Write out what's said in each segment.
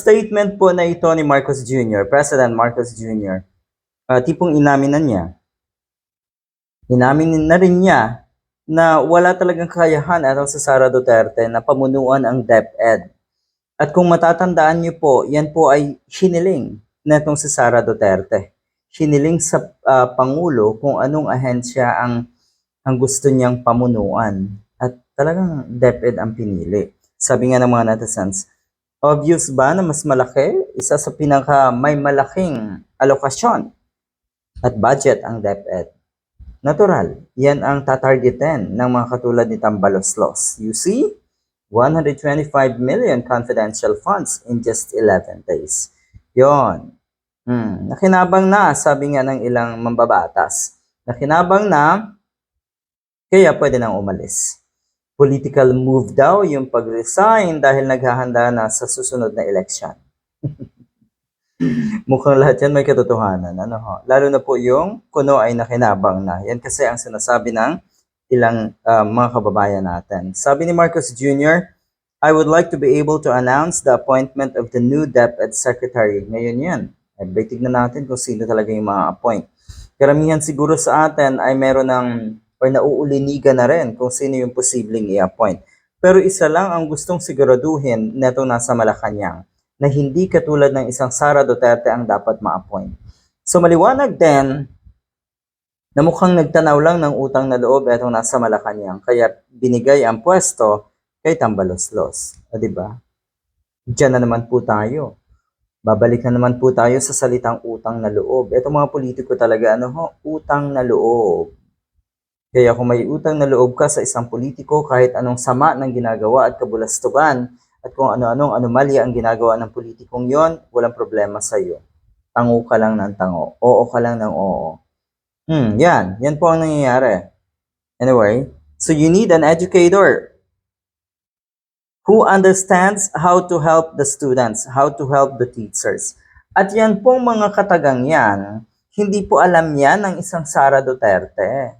statement po na ito ni Marcos Jr., President Marcos Jr., ah, tipong inamin na niya, inamin na rin niya na wala talagang kakayahan atong sa Sara Duterte na pamunuan ang DepEd. At kung matatandaan niyo po, yan po ay hiniling netong si Sara Duterte. Hiniling sa ah, Pangulo kung anong ahensya ang, ang gusto niyang pamunuan. At talagang DepEd ang pinili. Sabi nga ng mga netizens, obvious ba na mas malaki? Isa sa pinaka may malaking alokasyon at budget ang DepEd. Natural, yan ang tatargetin ng mga katulad ni Tambaloslos. You see, 125 million confidential funds in just 11 days. Yon. Hmm, nakinabang na, sabi nga ng ilang mambabatas. Nakinabang na, kaya pwede nang umalis. Political move daw yung pag-resign dahil naghahanda na sa susunod na eleksyon. Mukhang lahat yan may katotohanan. Ano ho? Lalo na po yung kuno ay nakinabang na. Yan kasi ang sinasabi ng ilang uh, mga kababayan natin. Sabi ni Marcos Jr., I would like to be able to announce the appointment of the new DepEd Secretary. Ngayon yan. Ay, tignan natin kung sino talaga yung mga appoint. Karamihan siguro sa atin ay meron ng or nauulinigan na rin kung sino yung posibleng i-appoint. Pero isa lang ang gustong siguraduhin neto nasa Malacanang na hindi katulad ng isang Sara Duterte ang dapat ma-appoint. So maliwanag din na mukhang nagtanaw lang ng utang na loob etong nasa Malacanang kaya binigay ang pwesto kay Tambaloslos. O ba? Diyan na naman po tayo. Babalik na naman po tayo sa salitang utang na loob. Ito mga politiko talaga, ano ho? Utang na loob. Kaya kung may utang na loob ka sa isang politiko, kahit anong sama ng ginagawa at kabulastugan, at kung ano-anong anomalya ang ginagawa ng politikong yon, walang problema sa iyo. Tango ka lang ng tango. Oo ka lang ng oo. Hmm, yan. Yan po ang nangyayari. Anyway, so you need an educator who understands how to help the students, how to help the teachers. At yan pong mga katagang yan, hindi po alam yan ng isang Sara Duterte.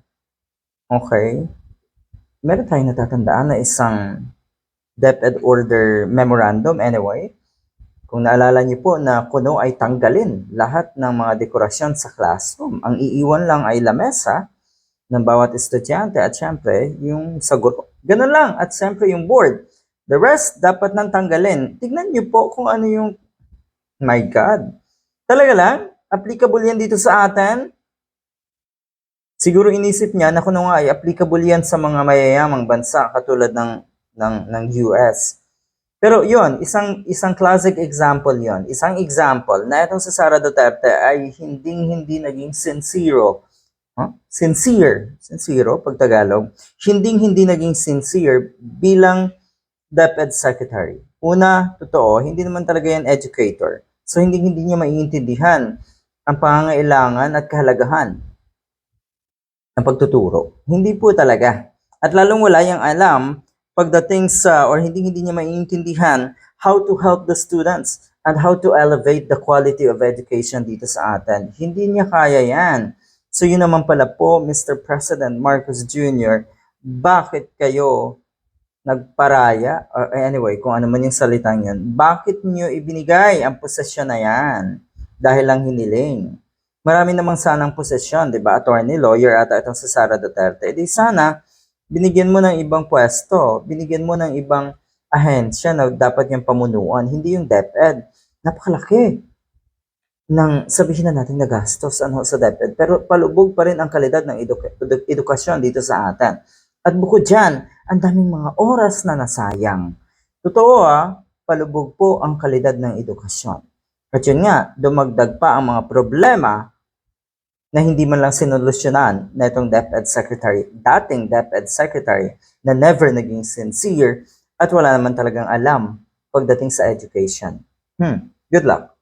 Okay? Meron tayong natatandaan na isang DepEd Order Memorandum anyway. Kung naalala niyo po na kuno ay tanggalin lahat ng mga dekorasyon sa classroom. Ang iiwan lang ay lamesa ng bawat estudyante at syempre yung sa. Ganun lang at syempre yung board. The rest dapat nang tanggalin. Tignan niyo po kung ano yung my God. Talaga lang, applicable yan dito sa atin. Siguro inisip niya na kung ano nga ay applicable yan sa mga mayayamang bansa katulad ng ng ng US. Pero yon, isang isang classic example yon. Isang example na itong si Sara Duterte ay hindi hindi naging sincero. Huh? Sincere, sincero pag Tagalog. Hindi hindi naging sincere bilang DepEd Secretary. Una, totoo, hindi naman talaga yan educator. So hindi hindi niya maiintindihan ang pangangailangan at kahalagahan ng pagtuturo. Hindi po talaga. At lalong wala yang alam pagdating sa or hindi hindi niya maiintindihan how to help the students and how to elevate the quality of education dito sa atin. Hindi niya kaya yan. So yun naman pala po, Mr. President Marcos Jr., bakit kayo nagparaya, or anyway, kung ano man yung salitang yun, bakit niyo ibinigay ang posesyon na yan? Dahil lang hiniling. Marami namang sanang posesyon, di ba? Attorney, lawyer, at itong sa Sara Duterte. Di sana, binigyan mo ng ibang pwesto, binigyan mo ng ibang ahensya na dapat niyang pamunuan, hindi yung DepEd. Napakalaki ng sabihin na natin na gastos ano, sa DepEd, pero palubog pa rin ang kalidad ng eduk- edu- edukasyon dito sa atin. At bukod dyan, ang daming mga oras na nasayang. Totoo ah, palubog po ang kalidad ng edukasyon. At yun nga, dumagdag pa ang mga problema na hindi man lang sinolusyonan na itong DepEd Secretary, dating DepEd Secretary, na never naging sincere at wala naman talagang alam pagdating sa education. Hmm, good luck.